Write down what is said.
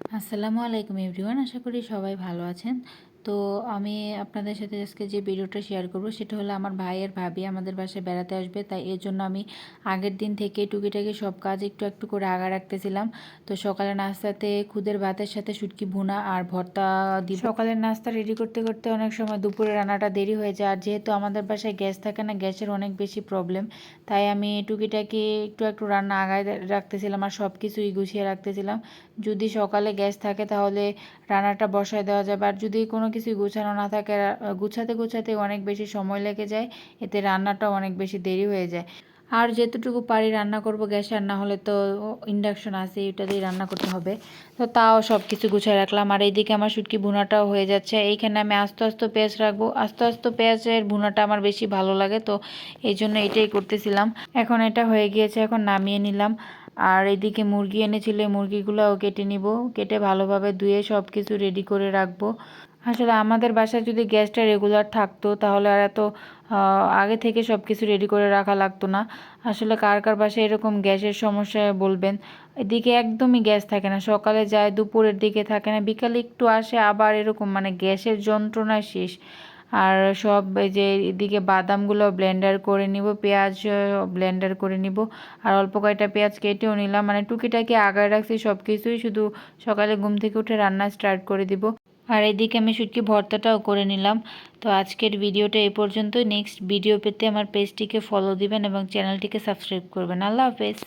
আসসালামু আলাইকুম এভরিওয়ান আশা করি সবাই ভালো আছেন। তো আমি আপনাদের সাথে আজকে যে ভিডিওটা শেয়ার করব, সেটা হলো আমার ভাইয়ের ভাবি আমাদের বাসায় বেড়াতে আসবে। তাই এর জন্য আমি আগের দিন থেকে টুকিটাকি সব কাজ একটু একটু করে আগা রাখতেছিলাম। তো সকালে নাস্তাতে খুদের ভাতের সাথে শুটকি, ভুনা আর ভর্তা দিব। সকালের নাস্তা রেডি করতে করতে অনেক সময় দুপুরে রান্নাটা দেরি হয়ে যায়। আর যেহেতু আমাদের বাসায় গ্যাস থাকে না, গ্যাসের অনেক বেশি প্রবলেম তাই আমি টুকিটাকি একটু একটু রান্না আগায় রাখতেছিলাম আর সব কিছুই গুছিয়ে রাখতেছিলাম। যদি সকালে গ্যাস থাকে তাহলে রান্নাটা বসায় দেওয়া যাবে। আর যদি কোনো কিছুই গুছানো না থাকে। গুছাতে গুছাতে অনেক বেশি সময় লেগে যায়, এতে রান্নাটাও অনেক বেশি দেরি হয়ে যায়। আর যেতটুকু পারি রান্না করব, গ্যাস রান্না হলে তো ইন্ডাকশন আছে, এটা দিয়ে রান্না করতে হবে। তো তাও সব কিছু গুছিয়ে রাখলাম। আর এইদিকে আমার শুটকি ভুনাটাও হয়ে যাচ্ছে। এইখানে আমি আস্তে আস্তে পেঁয়াজ রাখব। আস্তে আস্তে পেঁয়াজের ভুনাটা আমার বেশি ভালো লাগে, তো এই জন্য এটাই করতেছিলাম। এখন এটা হয়ে গিয়েছে, এখন নামিয়ে নিলাম। আর এদিকে মুরগি এনেছিল মুরগিগুলোও কেটে নিব। কেটে ভালোভাবে ধুয়ে সব কিছু রেডি করে রাখব। আসলে আমাদের বাসায় যদি গ্যাসটা রেগুলার থাকতো, তাহলে আর এত আগে থেকে সব কিছু রেডি করে রাখা লাগতো না। আসলে কার কার বাসায় এরকম গ্যাসের সমস্যায় বলবেন? এদিকে একদমই গ্যাস থাকে না। সকালে যায়, দুপুরের দিকে থাকে না। বিকালে একটু আসে, আবার এরকম মানে গ্যাসের যন্ত্রণায় শেষ। আর সব যে এদিকে বাদামগুলো ব্লেন্ডার করে নিব, পেঁয়াজ ব্লেন্ডার করে নিব। আর অল্প কয়টা পেঁয়াজ কেটেও নিলাম। মানে টুকিটাকি আগায় রাখছি সব কিছুই শুধু সকালে ঘুম থেকে উঠে রান্না স্টার্ট করে দিব। আর এদিকে আমি শুটকি ভর্তাটাও করে নিলাম। তো আজকের ভিডিওটা এই পর্যন্ত নেক্সট ভিডিও পেতে আমার পেজটিকে ফলো দিবেন এবং চ্যানেলটিকে সাবস্ক্রাইব করবেন। আল্লাহ হাফেজ।